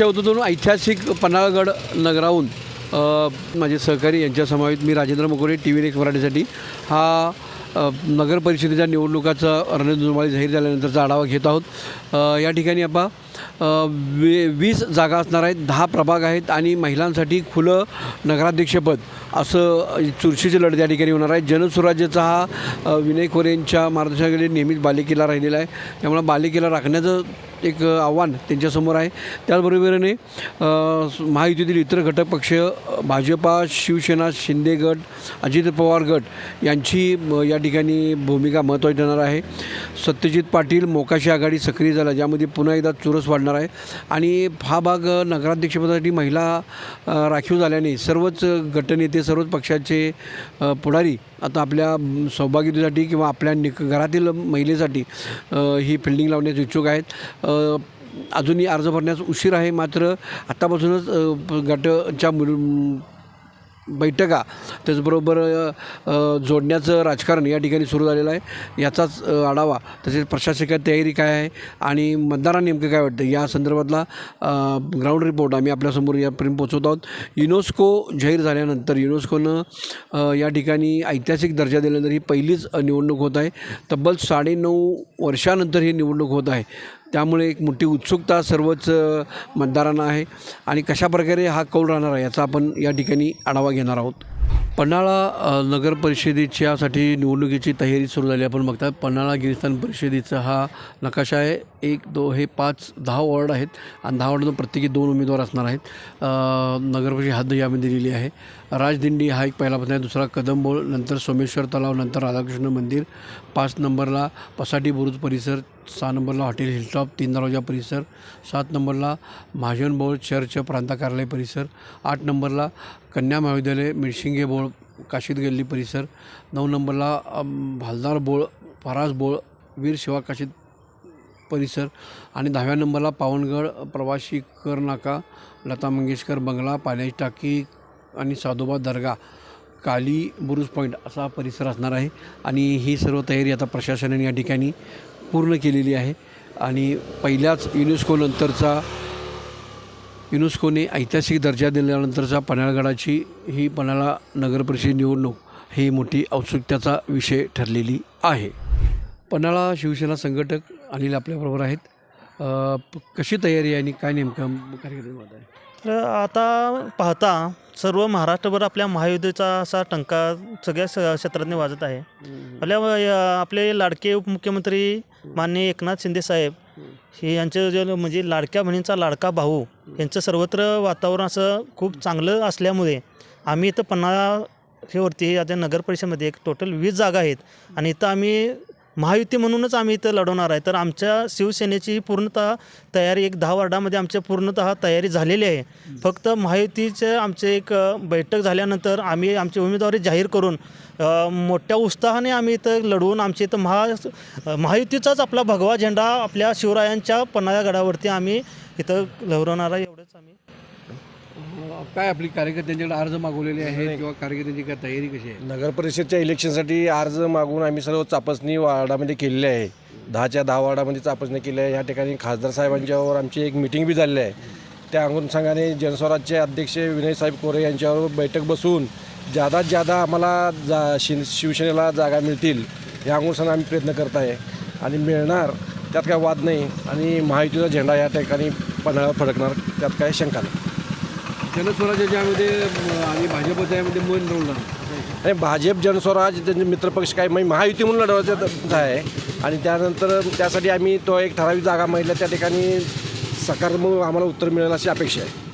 लक्ष होतं ऐतिहासिक पन्हाळगड नगराहून माझे सहकारी यांच्या समावेत मी Rajendra Makore T V next मराठीसाठी. हा नगरपरिषदेच्या नगर परिषदेच्या निवडणुकाचा रणधुमाळी जाहीर झाल्यानंतरचा आढावा घेत आहोत. या ठिकाणी आपण वी वीस जागा असणार आहेत दहा प्रभाग आहेत आणि महिलांसाठी खुलं नगराध्यक्षपद. असं चुरशीची लढत या ठिकाणी होणार आहे. जनस्वराज्याचा हा विनय कोरेंच्या मार्गदर्शनाकडे नेहमीच बालिकेला राहिलेला आहे. त्यामुळे बालिकेला राखण्याचं एक आव्हान त्यांच्यासमोर आहे. त्याचबरोबरीने महायुतीतील इतर घटक पक्ष भाजपा शिवसेना शिंदे गट अजित पवार गट यांची या ठिकाणी भूमिका महत्त्वाची ठरणार आहे. सत्यजित पाटील मोकाशी आघाडी सक्रिय झाला ज्यामध्ये पुन्हा एकदा चुरस वाढणार आहे. आणि हा भाग नगराध्यक्षपदासाठी महिला राखीव झाल्याने सर्वच गटनेते सर्वच पक्षाचे पुढारी आता आपल्या सौभाग्यतेसाठी किंवा आपल्या निक घरातील महिलेसाठी ही फिल्डिंग लावण्यास इच्छुक आहेत. अजूनही अर्ज भरण्यास उशीर आहे. मात्र आत्तापासूनच गटच्या मुल बैठका त्याचबरोबर जोडण्याचं राजकारण या ठिकाणी सुरू झालेलं आहे. याचाच आढावा तसेच प्रशासकीय तयारी काय आहे आणि मतदारांना नेमकं काय वाटतं? या संदर्भातला ग्राउंड रिपोर्ट आम्ही आपल्यासमोर यापर्यंत पोचवत आहोत. युनेस्को जाहीर झाल्यानंतर युनेस्कोनं या ठिकाणी ऐतिहासिक दर्जा दिल्यानंतर ही पहिलीच निवडणूक होत आहे. तब्बल साडेनऊ वर्षानंतर ही निवडणूक होत आहे. त्यामुळे एक मोठी उत्सुकता सर्वच मतदारांना आहे. आणि कशाप्रकारे हा कौल राहणार आहे याचा आपण या ठिकाणी आढावा घेणार आहोत. पन्हाळा नगर परिषदेच्यासाठी निवडणुकीची तयारी सुरू झाली. आपण बघतात पन्हाळा गिरिस्थान परिषदेचा हा नकाशा आहे. एक दो हे पाच दहा वॉर्ड आहेत. आणि दहा वॉर्डमधून प्रत्येकी दोन उमेदवार असणार आहेत. नगरपरिषद हद्द यामध्ये दिलेली आहे. राजदिंडी हा एक पहिला पत्ता आहे. दुसरा कदंबोळ नंतर सोमेश्वर तलाव नंतर राधाकृष्ण मंदिर. पाच नंबरला पसाटी बुरुज परिसर सहा नंबरला हॉटेल हिलटॉप तीन दरवाजा परिसर सात नंबरला महाजन बोळ चर्च प्रांत कार्यालय परिसर आठ नंबरला कन्या महाविद्यालय मिरशिंगे बोळ काशीद गल्ली परिसर नऊ नंबरला भालदार बोळ फराज बोळ वीर शिवा काशीद परिसर आणि दहाव्या नंबरला पावनगड प्रवासी कर नाका लता मंगेशकर बंगला पाण्याची टाकी आणि साधोबा दर्गा. काली बुरुज पॉईंट असा परिसर असणार आहे. आणि ही सर्व तयारी आता प्रशासनाने या ठिकाणी पूर्ण केलेली आहे. आणि पहिल्याच युनेस्को नंतरचा युनेस्कोने ऐतिहासिक दर्जा दिल्यानंतरचा पन्हाळगडाची ही पन्हाळा नगरपरिषद निवडणूक ही मोठी औत्सुक्याचा विषय ठरलेली आहे. पन्हाळा शिवसेना संघटक अनिल आपल्याबरोबर आहेत. कशी तयारी आहे आणि काय नेमकं कार्यक्रम आहे? तर आता पाहता सर्व महाराष्ट्रभर आपल्या महायुतीचा असा टंका सगळ्या स- क्षेत्रातने वाजत आहे. आपल्या आपले लाडके उपमुख्यमंत्री माननीय एकनाथ शिंदे साहेब हे यांचं जे म्हणजे लाडक्या बहिणींचा लाडका भाऊ यांचं सर्वत्र वातावरण असं खूप चांगलं असल्यामुळे आम्ही इथं पन्हाळा हे वरती आता नगर परिषदेमध्ये एक टोटल वीस जागा आहेत. आणि इथं आम्ही महायुती म्हणूनच आम्ही इथं लढवणार आहे. तर आमच्या शिवसेनेची ही पूर्णतः तयारी एक दहा वार्डामध्ये आमच्या पूर्णतः तयारी झालेली आहे. फक्त महायुतीचे आमचे एक बैठक झाल्यानंतर आम्ही आमची उमेदवारी जाहीर करून मोठ्या उत्साहाने आम्ही इथं लढवून आमच्या इथं महा महायुतीचाच आपला भगवा झेंडा आपल्या शिवरायांच्या पन्हाळ्या गडावरती आम्ही इथं लहरवणार आहे. एवढंच आम्ही काय आपली कार्यकर्त्यांच्याकडे अर्ज मागवलेले आहेत किंवा कार्यकर्त्यांची काय तयारी कशी आहे? नगर परिषदच्या इलेक्शनसाठी अर्ज मागून आम्ही सर्व चापसणी वार्डामध्ये केलेली आहे. दहाच्या दहा वार्डामध्ये चापसणी केली आहे. या ठिकाणी खासदार साहेबांच्यावर आमची एक मिटिंग बी झालेली आहे. त्या अनुषंगाने जनस्वराजचे अध्यक्ष विनय साहेब कोरे यांच्यावर बैठक बसून जादात जादा आम्हाला जा शि शिवसेनेला जागा मिळतील या अनुषंगाने आम्ही प्रयत्न करत आहे. आणि मिळणार त्यात काय वाद नाही. आणि महायुतीचा झेंडा या ठिकाणी पन्हाळा फडकणार त्यात काय शंका नाही. जनस्वराज्याच्यामध्ये अ, आणि भाजपच्या यामध्ये मन रवणार आणि भाजप जनस्वराज त्यांचे मित्रपक्ष काय म्हणजे महायुती म्हणून लढवायचं आहे. आणि त्यानंतर त्यासाठी आम्ही तो एक ठराविक जागा माहितला त्या ठिकाणी सकारात्मक आम्हाला उत्तर मिळेल अशी अपेक्षा आहे.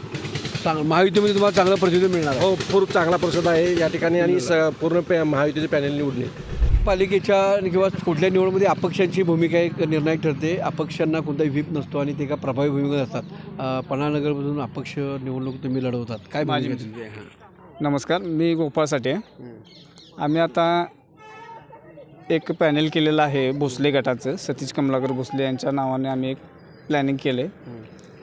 चांग महायुतीमध्ये तुम्हाला चांगलं प्रतिनिधी मिळणार हो पूर्ण चांगला परिषद आहे. या ठिकाणी आणि स पूर्ण पॅ महायुतीचे पॅनल निवडले पालिकेच्या किंवा कुठल्या निवडमध्ये अपक्षांची भूमिका एक निर्णायक ठरते. अपक्षांना कोणताही व्हीप नसतो आणि ते का प्रभावी भूमिका असतात. पन्हाळनगरमधून अपक्ष निवडणूक तुम्ही लढवतात. काय माझी आहे? हां. नमस्कार मी गोपाळ साठे. आम्ही आता एक पॅनेल केलेलं आहे भोसले गटाचं. सतीश कमलाकर भोसले यांच्या नावाने आम्ही एक प्लॅनिंग केले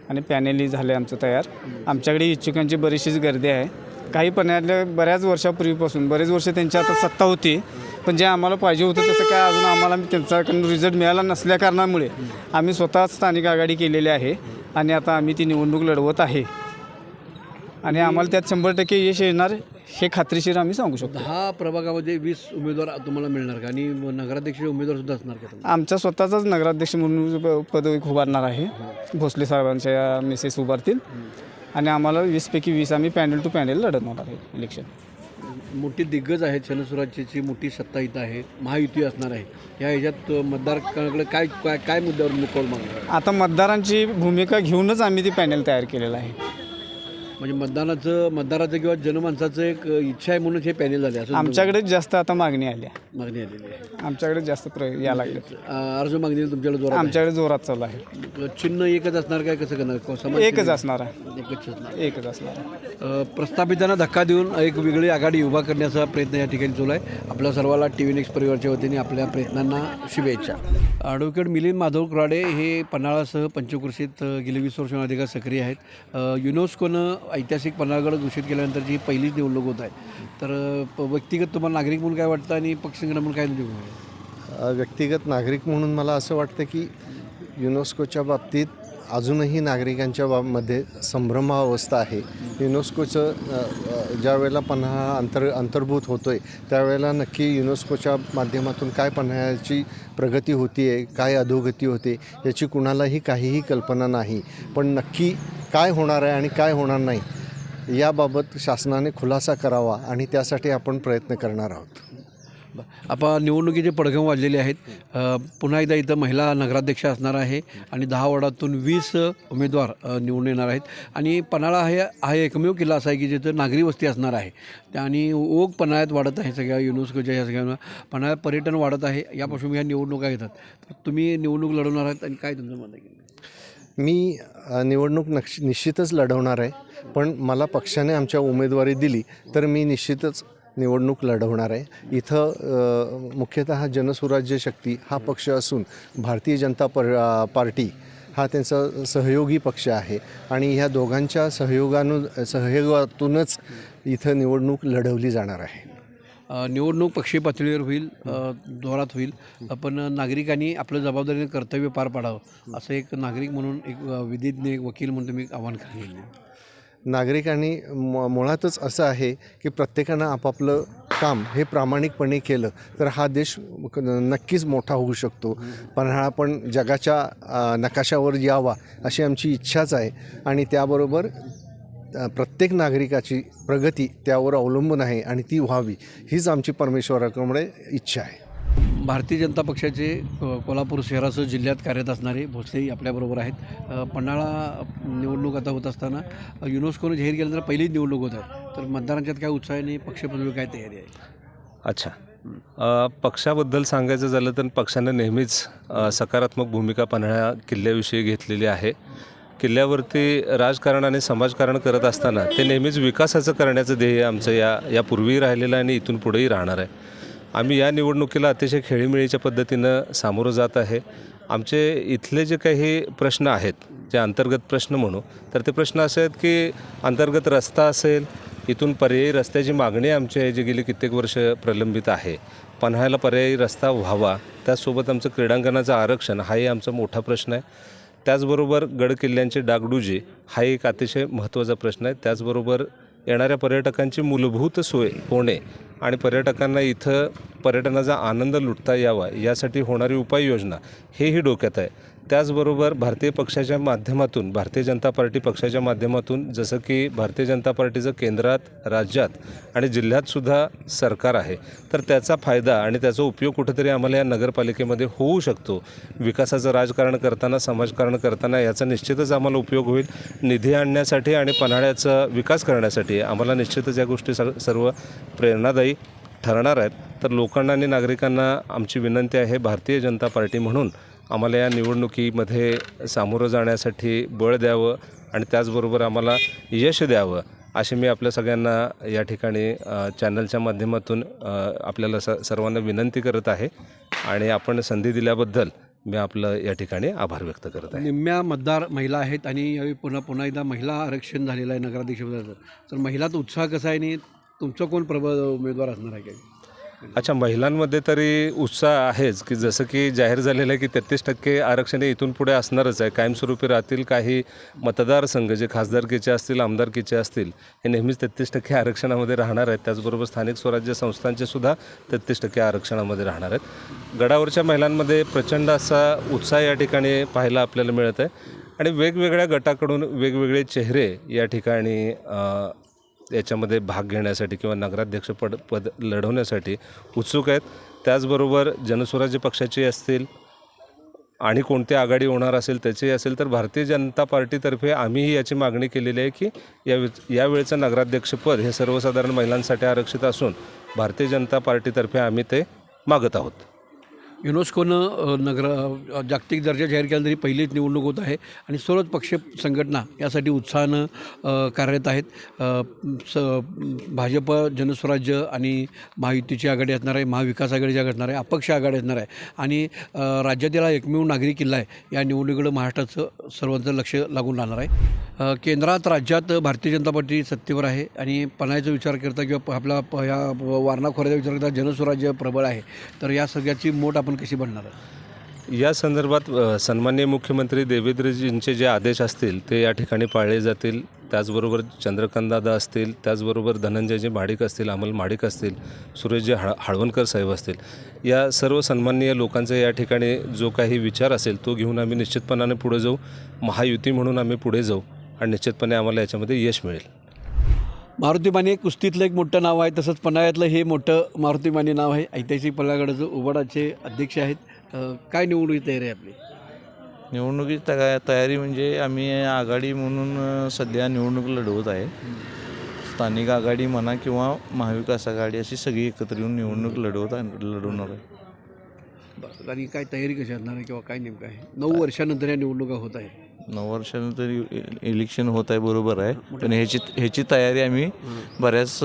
आणि पॅनेलही झाले आमचं तयार. आमच्याकडे इच्छुकांची बरीचशीच गर्दी आहे. काही पॅनल बऱ्याच वर्षापूर्वीपासून बरेच वर्ष त्यांची आता सत्ता होती. पण जे आम्हाला पाहिजे होतं तसं काय अजून आम्हाला त्यांच्याकडून रिझल्ट मिळाला नसल्या कारणामुळे आम्ही स्वतः स्थानिक आघाडी केलेली आहे आणि आता आम्ही ती निवडणूक लढवत आहे. आणि आम्हाला त्यात शंभर टक्के यश येणार हे खात्रीशीर आम्ही सांगू शकतो. दहा प्रभागामध्ये वीस उमेदवार तुम्हाला मिळणार का? आणि नगराध्यक्ष उमेदवार सुद्धा असणार का? आमचा स्वतःचाच नगराध्यक्ष म्हणून प- पद एक उभारणार आहे. भोसले साहेबांच्या मिसेस उभारतील. आणि आम्हाला वीसपैकी वीस आम्ही पॅनल टू पॅनल लढवणार आहे इलेक्शन मोठी दिग्गज आहेत जनस्वराज्याची मोठी सत्ता इथं आहे महायुती असणार आहे. या ह्याच्यात मतदाराकडे काय काय काय मुद्द्यावर कौल मागणार आहे? आता मतदारांची भूमिका घेऊनच आम्ही ती पॅनल तयार केलेलं आहे. म्हणजे मतदानाचं मतदाराचं किंवा जनमानसाचं एक इच्छा आहे म्हणून हे पॅनेल झाले असं आमच्याकडे जास्त आता मागणी आल्या मागणी आलेली आहे. आमच्याकडे जास्त प्र या लागले अ, अर्ज मागणी तुमच्याकडे जोरात आमच्याकडे जोरात चालू आहे. आहे. चिन्ह एकच असणार काय कसं करणार? एकच असणार आहे. एकच असणार. एकच असणार आहे. प्रस्थापितांना धक्का देऊन एक वेगळी आघाडी उभा करण्याचा प्रयत्न या ठिकाणी चालू आहे. आपल्या सर्वाला टी व्ही नेक्स्ट परिवारच्या वतीने आपल्या प्रयत्नांना शुभेच्छा. ॲडव्होकेट मिलिंद माधव कुराडे हे पन्हाळासह पंचकृषीत गेले वीस वर्षांना अधिकार सक्रिय आहेत. युनेस्कोनं ऐतिहासिक पन्हाळगड घोषित केल्यानंतरची जी पहिलीच निवडणूक होत आहे. तर प- व्यक्तिगत तुम्हाला नागरिक म्हणून काय वाटतं आणि पक्षसंघटना म्हणून काय निवडणूक व्यक्तिगत नागरिक म्हणून मला असं वाटतं की युनेस्कोच्या बाबतीत अजूनही नागरिकांच्या बाबमध्ये संभ्रमावस्था आहे. युनेस्कोचं ज्या वेळेला पन्हाळा अंतर अंतर्भूत होतो आहे त्यावेळेला नक्की युनेस्कोच्या माध्यमातून काय पन्हाळ्याची प्रगती होती आहे काय अधोगती होते याची कुणालाही काहीही कल्पना नाही. पण नक्की काय होणार आहे आणि काय होणार नाही याबाबत शासनाने खुलासा करावा आणि त्यासाठी आपण प्रयत्न करणार आहोत. बरं. आपण निवडणुकीचे पडघम वाजलेले आहेत. पुन्हा एकदा इथं महिला नगराध्यक्ष असणार आहे आणि दहा वॉर्डातून वीस उमेदवार निवडून येणार आहेत. आणि पन्हाळा हे हा एकमेव किल्ला असा आहे की जिथं नागरी वस्ती असणार आहे. त्या आणि ओग पन्हाळ्यात वाढत आहे सगळ्या युनेस्कोच्या ह्या सगळ्या पन्हाळ्यात पर्यटन वाढत आहे यापासून ह्या निवडणुका घेतात तुम्ही निवडणूक लढवणार आहात आणि काय तुमचं मत आहे? मी निवडणूक नक्ष निश्चितच लढवणार आहे. पण मला पक्षाने आमच्या उमेदवारी दिली तर मी निश्चितच निवडणूक लढवणार आहे. इथं मुख्यतः जनसुराज्य शक्ती हा पक्ष असून भारतीय जनता पर पार्टी हा त्यांचा सहयोगी पक्ष आहे. आणि ह्या दोघांच्या सहयोगानु सहयोगातूनच इथं निवडणूक लढवली जाणार आहे. निवडणूक पक्षीय पातळीवर होईल दोरात जोरात होईल. पण नागरिकांनी आपलं जबाबदारीने कर्तव्य पार पाडावं असं एक नागरिक म्हणून एक विधिज्ञ एक वकील म्हणून तुम्ही आव्हान करेल नागरिकांनी मुळातच असं आहे की प्रत्येकानं आपापलं काम हे प्रामाणिकपणे केलं तर हा देश नक्कीच मोठा होऊ शकतो. पन्हाळा पण जगाच्या नकाशावर यावा अशी आमची इच्छाच आहे. आणि त्याबरोबर प्रत्येक नागरिकाची प्रगती त्यावर अवलंबून आहे आणि ती व्हावी हीच आमची परमेश्वराकडे इच्छा आहे. भारतीय जनता पक्षाचे कोल्हापूर शहरासह जिल्ह्यात कार्यरत असणारे भोसले आपल्याबरोबर आहेत. पन्हाळा निवडणूक आता होत असताना युनेस्कोनं जाहीर केल्यानंतर पहिलीच निवडणूक होत. आहे तर मतदारांच्यात काय उत्साह नाही आणि पक्षपदवी काय तयारी आहे? अच्छा. पक्षाबद्दल सांगायचं झालं तर पक्षानं नेहमीच सकारात्मक भूमिका पन्हाळ्या किल्ल्याविषयी घेतलेली आहे. किल्ल्यावरती राजकारण आणि समाजकारण करत असताना ते नेहमीच विकासाचं करण्याचं ध्येय आमचं या यापूर्वीही राहिलेलं आहे आणि इथून पुढेही राहणार आहे. आम्ही या निवडणुकीला अतिशय खेळीमेळीच्या पद्धतीनं सामोरं जात आहे. आमचे इथले जे काही प्रश्न आहेत जे अंतर्गत प्रश्न म्हणू तर ते प्रश्न असे आहेत की अंतर्गत रस्ता असेल इथून पर्यायी रस्त्याची मागणी आमची आहे जी गेली कित्येक वर्ष प्रलंबित आहे. पन्हाळ्याला पर्यायी रस्ता व्हावा त्याचसोबत आमचं क्रीडांगणाचं आरक्षण हाही आमचा मोठा प्रश्न आहे. त्याचबरोबर गडकिल्ल्यांचे डागडुजी हा एक अतिशय महत्त्वाचा प्रश्न आहे. त्याचबरोबर येणाऱ्या पर्यटकांची मूलभूत सोय होणे आणि पर्यटकांना इथं पर्यटनाचा आनंद लुटता यावा यासाठी होणारी उपाययोजना हेही डोक्यात आहे. त्याचबरोबर भारतीय पक्षाच्या माध्यमातून भारतीय जनता पार्टी पक्षाच्या माध्यमातून जसं की भारतीय जनता पार्टीचं केंद्रात राज्यात आणि जिल्ह्यातसुद्धा सरकार आहे. तर त्याचा फायदा आणि त्याचा उपयोग कुठेतरी आम्हाला या नगरपालिकेमध्ये होऊ शकतो. विकासाचं राजकारण करताना समाजकारण करताना याचा निश्चितच आम्हाला उपयोग होईल. निधी आणण्यासाठी आणि पन्हाळ्याचा विकास करण्यासाठी आम्हाला निश्चितच या गोष्टी सर्व प्रेरणादायी ठरणार आहेत. तर लोकांना आणि नागरिकांना आमची विनंती आहे भारतीय जनता पार्टी म्हणून आम्हाला या निवडणुकीमध्ये सामोरं जाण्यासाठी बळ द्यावं आणि त्याचबरोबर आम्हाला यश द्यावं अशी मी आपल्या सगळ्यांना या ठिकाणी चॅनलच्या माध्यमातून आपल्याला स सर्वांना विनंती करत आहे आणि आपण संधी दिल्याबद्दल मी आपलं या ठिकाणी आभार व्यक्त करत आहे. निम्म्या मतदार महिला आहेत आणि यावेळी पुन्हा पुन्हा एकदा महिला आरक्षण झालेलं आहे नगराध्यक्षपदाचं. तर महिलाचा उत्साह कसा आहे आणि तुमचा कोण प्रबळ उमेदवार असणार आहे काय अच्छा महिलांमध्ये तरी उत्साह आहेच की जसं की जाहीर झालेलं आहे की तेहतीस टक्के आरक्षण हे इथून पुढे असणारच आहे. कायमस्वरूपी राहतील काही मतदारसंघ जे खासदारकीचे असतील आमदारकीचे असतील हे नेहमीच तेहतीस टक्के आरक्षणामध्ये राहणार आहेत. त्याचबरोबर स्थानिक स्वराज्य संस्थांचे सुद्धा तेहतीस टक्के आरक्षणामध्ये राहणार आहेत. गडावरच्या महिलांमध्ये प्रचंड असा उत्साह या ठिकाणी पाहायला आपल्याला मिळत आहे. आणि वेगवेगळ्या गटाकडून वेगवेगळे चेहरे या ठिकाणी याच्यामध्ये भाग घेण्यासाठी किंवा नगराध्यक्ष पद पद लढवण्यासाठी उत्सुक आहेत. त्याचबरोबर जनस्वराज्य पक्षाचे असतील आणि कोणती आघाडी होणार असेल त्याची असेल तर भारतीय जनता पार्टीतर्फे आम्हीही याची मागणी केलेली आहे की या यावेळेचं नगराध्यक्षपद हे सर्वसाधारण महिलांसाठी आरक्षित असून भारतीय जनता पार्टीतर्फे आम्ही ते मागत आहोत. युनेस्कोनं नगर जागतिक दर्जा जाहीर केला तरी पहिलीच निवडणूक होत आहे आणि सर्वच पक्ष संघटना यासाठी उत्साहानं कार्यरत आहेत. स भाजप जनस्वराज्य आणि महायुतीची आघाडी असणार आहे महाविकास आघाडीची आघाडी असणार आहे अपक्ष आघाडी असणार आहे. आणि राज्यातील हा एकमेव नागरी किल्ला आहे या निवडणुकीकडे महाराष्ट्राचं सर्वांचं लक्ष लागून राहणार आहे. केंद्रात राज्यात भारतीय जनता पार्टी सत्तेवर आहे आणि पणाचा विचार करता किंवा प- आपला प- या वारणा खोऱ्याचा विचार करता जनस्वराज्य प्रबळ आहे. तर या सगळ्याची मोठ आपण कशी बनणार या संदर्भात अ, सन्माननीय मुख्यमंत्री देवेंद्रजींचे जे आदेश असतील ते या ठिकाणी पाळले जातील. त्याचबरोबर चंद्रकांतदादा असतील त्याचबरोबर धनंजयजी माडिक असतील अमल माडिक असतील सुरेशजी हळ हळवणकर साहेब असतील. या सर्व सन्माननीय लोकांचा या ठिकाणी जो काही विचार असेल तो घेऊन आम्ही निश्चितपणाने पुढे जाऊ. महायुती म्हणून आम्ही पुढे जाऊ आणि निश्चितपणे आम्हाला याच्यामध्ये यश मिळेल. मारुती माने कुस्तीतलं एक मोठं नाव आहे तसंच पन्हाळ्यातलं हे मोठं मारुती माने नाव आहे. ऐतिहासिक पल्लागडाचं उबाडाचे अध्यक्ष आहेत. काय निवडणुकी तयारी आहे आपली? निवडणुकीची तया तयारी म्हणजे आम्ही आघाडी म्हणून सध्या निवडणूक लढवत आहे. स्थानिक आघाडी म्हणा किंवा महाविकास आघाडी अशी सगळी एकत्र येऊन निवडणूक लढवत आहे लढवणार आहे. आणि काय तयारी कशी असणार आहे किंवा काय नेमकं आहे? नऊ वर्षानंतर या निवडणुका होत आहेत. नऊ वर्षानंतर इलेक्शन होत आहे बरोबर आहे. पण ह्याची ह्याची तयारी आम्ही बऱ्याच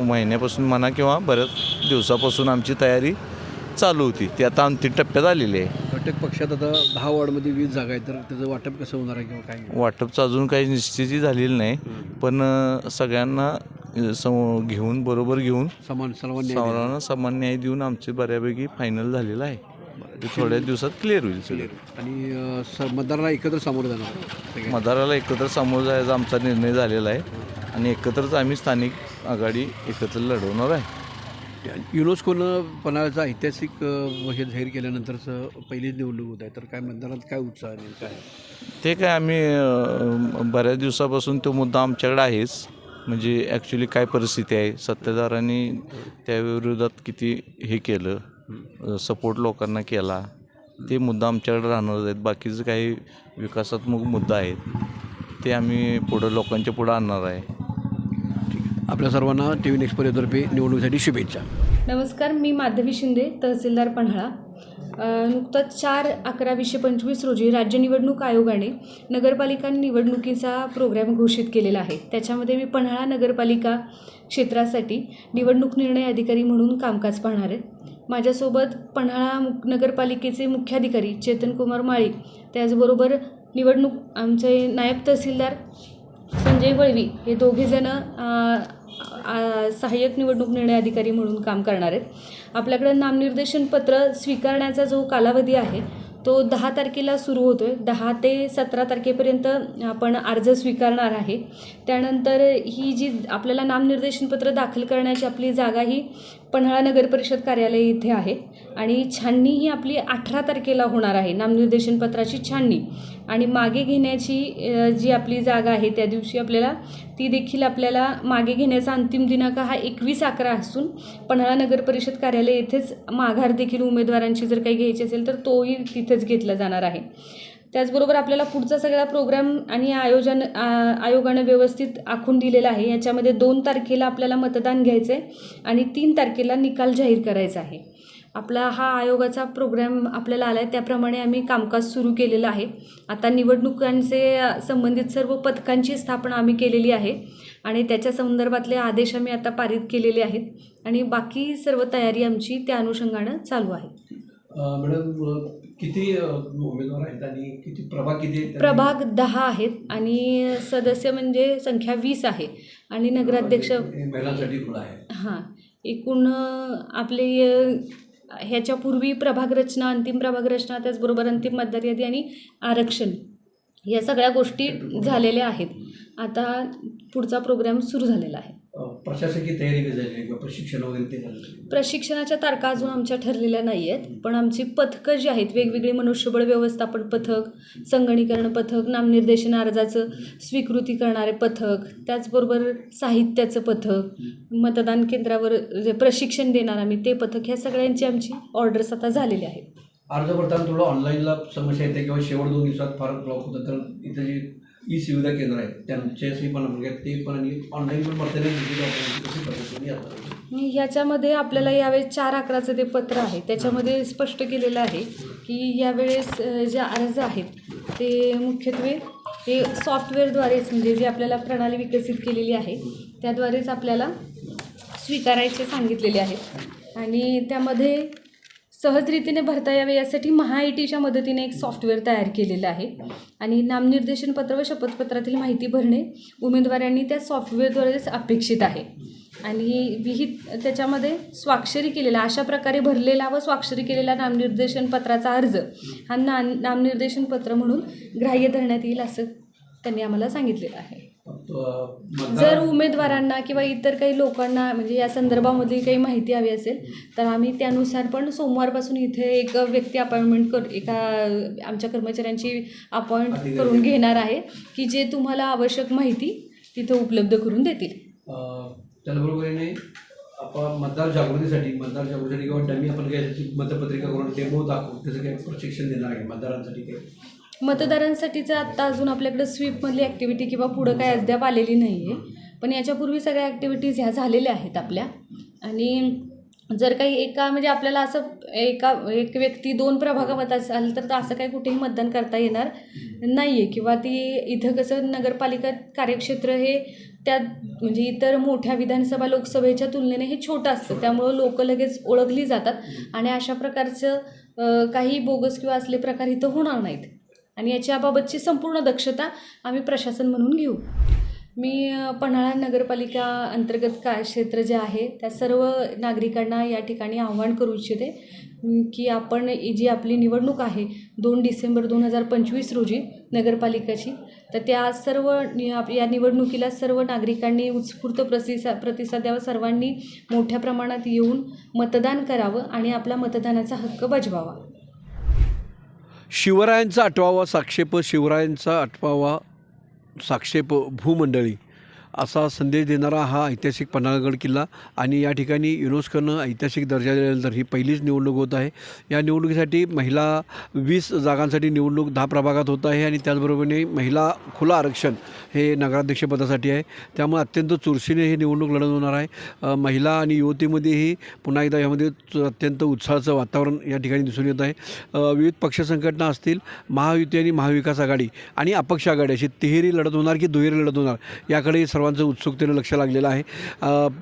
महिन्यापासून म्हणा किंवा बऱ्याच दिवसापासून आमची तयारी चालू होती. ती आता अंतिम टप्प्यात आलेली आहे. घटक पक्षात आता दहा वॉर्डमध्ये वीस जागा आहेत तर त्याचं वाटप कसं होणार आहे किंवा काय वाटपचं अजून काही निश्चिती झालेली नाही पण सगळ्यांना सम घेऊन बरोबर घेऊन समान सर्वांनी सर्वांना समान न्याय देऊन आमची बऱ्यापैकी फायनल झालेलं आहे. ते थोड्या दिवसात क्लिअर होईल सगळं. आणि अ, स मतदारांना एकत्र सामोरं जाणार. मतदाराला एकत्र सामोरं जायचा आमचा निर्णय झालेला आहे. आणि एकत्रच आम्ही स्थानिक आघाडी एकत्र लढवणार आहे. युनेस्कोनं पन्हाळ्याचा ऐतिहासिक अ, हे जाहीर केल्यानंतरचं पहिलीच निवडणूक होत आहे. तर काय मतदारात काय उत्साह आहे आहे ते काय आम्ही अ, बऱ्याच दिवसापासून तो मुद्दा आमच्याकडे आहेच. म्हणजे ॲक्च्युली काय परिस्थिती आहे? सत्तेदारांनी त्या विरोधात किती हे केलं? सपोर्ट लोकांना केला. ते मुद्दा आमच्याकडे राहणारच आहेत. बाकीचं काही विकासात्मक मुद्दा आहेत ते आम्ही पुढं लोकांच्या पुढं आणणार आहे. आपल्या सर्वांना टी व्ही नेक्सपर्यंतर्फे निवडणुकीसाठी शुभेच्छा. नमस्कार मी माधवी शिंदे तहसीलदार पन्हाळा. नुकतंच चार अकरा वीसशे पंचवीस रोजी राज्य निवडणूक आयोगाने नगरपालिका निवडणुकीचा प्रोग्रॅम घोषित केलेला आहे. त्याच्यामध्ये मी पन्हाळा नगरपालिका क्षेत्रासाठी निवडणूक निर्णय अधिकारी म्हणून कामकाज पाहणार आहे. माझ्यासोबत पन्हाळा नगरपालिकेचे मुख्याधिकारी चेतनकुमार माळी त्याचबरोबर निवडणूक आमचे नायब तहसीलदार संजय वळवी हे दोघेजणं सहाय्यक निवडणूक निर्णय अधिकारी म्हणून काम करणार आहेत. आपल्याकडं नामनिर्देशन पत्र स्वीकारण्याचा जो कालावधी आहे तो दहा तारखेला सुरू होतो आहे दहा ते सतरा तारखेपर्यंत आपण अर्ज स्वीकारणार आहे. त्यानंतर ही जी आपल्याला नामनिर्देशनपत्र दाखल करण्याची आपली जागा ही पन्हाळा नगर परिषद कार्यालय इथे आहे. आणि छाननी ही आपली अठरा तारखेला होणार आहे नामनिर्देशन पत्राची छाननी. आणि मागे घेण्याची जी आपली जागा आहे त्या दिवशी आपल्याला ती देखील आपल्याला मागे घेण्याचा अंतिम दिनांक हा एकवीस अकरा असून पन्हाळा नगर परिषद कार्यालय येथेच माघार देखील उमेदवारांची जर काही घ्यायची असेल तर तोही तिथेच घेतला जाणार आहे. त्याचबरोबर आपल्याला पुढचा सगळा प्रोग्राम आणि आयोजन आयोगानं व्यवस्थित आखून दिलेला आहे. याच्यामध्ये दोन तारखेला आपल्याला मतदान घ्यायचं आहे आणि तीन तारखेला निकाल जाहीर करायचा आहे. आपला हा आयोगाचा प्रोग्राम आपल्याला आला आहे त्याप्रमाणे आम्ही कामकाज सुरू केलेलं आहे. आता निवडणुकांचे संबंधित सर्व पथकांची स्थापना आम्ही केलेली आहे. आणि त्याच्या संदर्भातले आदेश आम्ही आता पारित केलेले आहेत. आणि बाकी सर्व तयारी आमची त्या अनुषंगानं चालू आहे. मॅडम किती उमेदवार आहेत आणि किती प्रभाग किती आहेत? प्रभाग दहा आहेत आणि सदस्य म्हणजे संख्या वीस आहे. आणि नगराध्यक्ष महिलांसाठी खुला आहे. हां एकूण आपले ह्याच्यापूर्वी प्रभाग रचना अंतिम प्रभाग रचना त्याचबरोबर अंतिम मतदार यादी आणि आरक्षण या सगळ्या गोष्टी झालेल्या आहेत. आता पुढचा प्रोग्राम सुरू झालेला आहे. प्रशासकीय तयारी कशी झाली किंवा प्रशिक्षण वगैरे ते झालं प्रशिक्षणाच्या तारखा अजून आमच्या ठरलेल्या नाही आहेत पण आमची पथकं जी आहेत वेगवेगळी मनुष्यबळ व्यवस्थापन पथक संगणीकरण पथक नामनिर्देशन अर्जाचं स्वीकृती करणारे पथक त्याचबरोबर साहित्याचं पथक मतदान केंद्रावर जे प्रशिक्षण देणार आम्ही ते पथक ह्या सगळ्यांची आमची ऑर्डर्स आता झालेल्या आहेत. अर्ज भरताना थोडं ऑनलाईनला समस्या येते किंवा शेवट दोन दिवसात फार ब्लॉक होतं तर इथं जे ई सुविधा केंद्र आहे. त्यांच्याशी पण म्हणजे ते पण आणि ऑनलाईन पण भरता येईल कशी पद्धतीने आता? ह्याच्यामध्ये आपल्याला यावेळेस चार अकराचं ते पत्र आहे. त्याच्यामध्ये स्पष्ट केलेलं आहे की यावेळेस जे अर्ज आहेत ते मुख्यत्वे हे सॉफ्टवेअरद्वारेच म्हणजे जी आपल्याला प्रणाली विकसित केलेली आहे त्याद्वारेच आपल्याला स्वीकारायचे सांगितलेले आहेत. आणि त्यामध्ये सहजरीतीने भरता यावे यासाठी महाआयटीच्या मदतीने एक सॉफ्टवेअर तयार केलेलं आहे. आणि नामनिर्देशन पत्र व शपथपत्रातील माहिती भरणे उमेदवारांनी त्या सॉफ्टवेअरद्वारेच अपेक्षित आहे. आणि विहित त्याच्यामध्ये स्वाक्षरी केलेला अशा प्रकारे भरलेला व स्वाक्षरी केलेला नामनिर्देशन पत्राचा अर्ज हा ना नामनिर्देशन पत्र म्हणून ग्राह्य धरण्यात येईल असं त्यांनी आम्हाला सांगितलेलं आहे. जर उमेदवारांना किंवा इतर काही लोकांना म्हणजे या संदर्भामधली काही माहिती हवी असेल तर आम्ही त्यानुसार पण सोमवारपासून इथे एक व्यक्ती अपॉइंटमेंट कर एका आमच्या कर्मचाऱ्यांची अपॉइंट करून घेणार आहे की जे तुम्हाला आवश्यक माहिती तिथं उपलब्ध करून देतील. त्याचबरोबरीने आपण मतदार जागृतीसाठी मतदार जागृतीसाठी किंवा डमी आपण त्याची मतपत्रिका करून डेमो दाखवून त्याचं काही प्रशिक्षण देणार आहे मतदारांसाठी काही. मतदारांसाठीचं आत्ता अजून आपल्याकडं स्वीपमधली ॲक्टिव्हिटी किंवा पुढं काय अद्याप आलेली नाही आहे पण याच्यापूर्वी सगळ्या ॲक्टिव्हिटीज ह्या झालेल्या आहेत आपल्या. आणि जर काही एका म्हणजे आपल्याला असं एका एक व्यक्ती दोन प्रभागामध्ये असेल तर असं काही कुठेही मतदान करता येणार नाही आहे किंवा ती इथं कसं नगरपालिका कार्यक्षेत्र हे त्या म्हणजे इतर मोठ्या विधानसभा लोकसभेच्या तुलनेने हे छोटं असतं. त्यामुळं लोक लगेच ओळखली जातात. आणि अशा प्रकारचं काही बोगस किंवा असले प्रकार इथं होणार नाहीत. आणि याच्याबाबतची संपूर्ण दक्षता आम्ही प्रशासन म्हणून घेऊ. मी पन्हाळा नगरपालिका अंतर्गत कार्यक्षेत्र जे आहे त्या सर्व नागरिकांना या ठिकाणी आव्हान करू इच्छिते की आपण जी आपली निवडणूक आहे दोन डिसेंबर दोन हजार पंचवीस रोजी नगरपालिकाची तर त्या सर्व नि- या निवडणुकीला सर्व नागरिकांनी उत्स्फूर्त प्रतिसा प्रतिसाद द्यावा सर्वांनी मोठ्या प्रमाणात येऊन मतदान करावं आणि आपला मतदानाचा हक्क बजवावा. शिवरायांचा आठवावा साक्षेप शिवरायांचा आठवावा साक्षेप भूमंडळी. असा संदेश देणारा हा ऐतिहासिक पन्हाळगड किल्ला. आणि या ठिकाणी युनेस्कोनं ऐतिहासिक दर्जा दिल्यानंतर ही पहिलीच निवडणूक होत आहे. या निवडणुकीसाठी महिला वीस जागांसाठी निवडणूक दहा प्रभागात होत आहे आणि त्याचबरोबरीने महिला खुला आरक्षण हे नगराध्यक्षपदासाठी आहे. त्यामुळे अत्यंत चुरशीने ही निवडणूक लढत होणार आहे. महिला आणि युवतीमध्येही पुन्हा एकदा यामध्ये अत्यंत उत्साहाचं वातावरण या ठिकाणी दिसून येत आहे. विविध पक्ष संघटना असतील महायुती आणि महाविकास आघाडी आणि अपक्ष आघाडी अशी तिहेरी लढत होणार की दुहेरी लढत होणार याकडे सर्वांचं उत्सुकतेनं लक्ष लागलेलं आहे.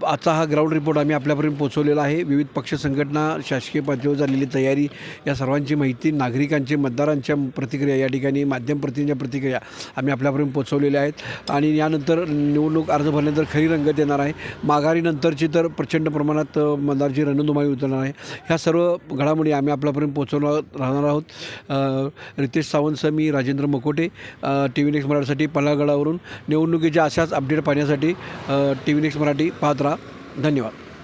आजचा हा ग्राउंड रिपोर्ट आम्ही आपल्यापर्यंत पोहोचवलेला आहे. विविध पक्ष संघटना शासकीय पातळीवर झालेली तयारी या सर्वांची माहिती नागरिकांचे मतदारांच्या प्रतिक्रिया या ठिकाणी माध्यम प्रतिनिधींच्या प्रतिक्रिया आम्ही आपल्यापर्यंत पोहोचवलेल्या आहेत. आणि यानंतर निवडणूक अर्ज भरल्यानंतर खरी रंगत येणार आहे. माघारीनंतरची तर प्रचंड प्रमाणात मतदारची रणधुमाळी उतरणार आहे. ह्या सर्व घडामोडी आम्ही आपल्यापर्यंत पोहोचवणार राहणार आहोत. रितेश सावंतसह मी Rajendra Makote T V next मराठीसाठी पल्हागडावरून निवडणुकीच्या अशाच अपडेट पाहण्यासाठी टी व्ही नेक्स्ट मराठी पाहत राहा. धन्यवाद.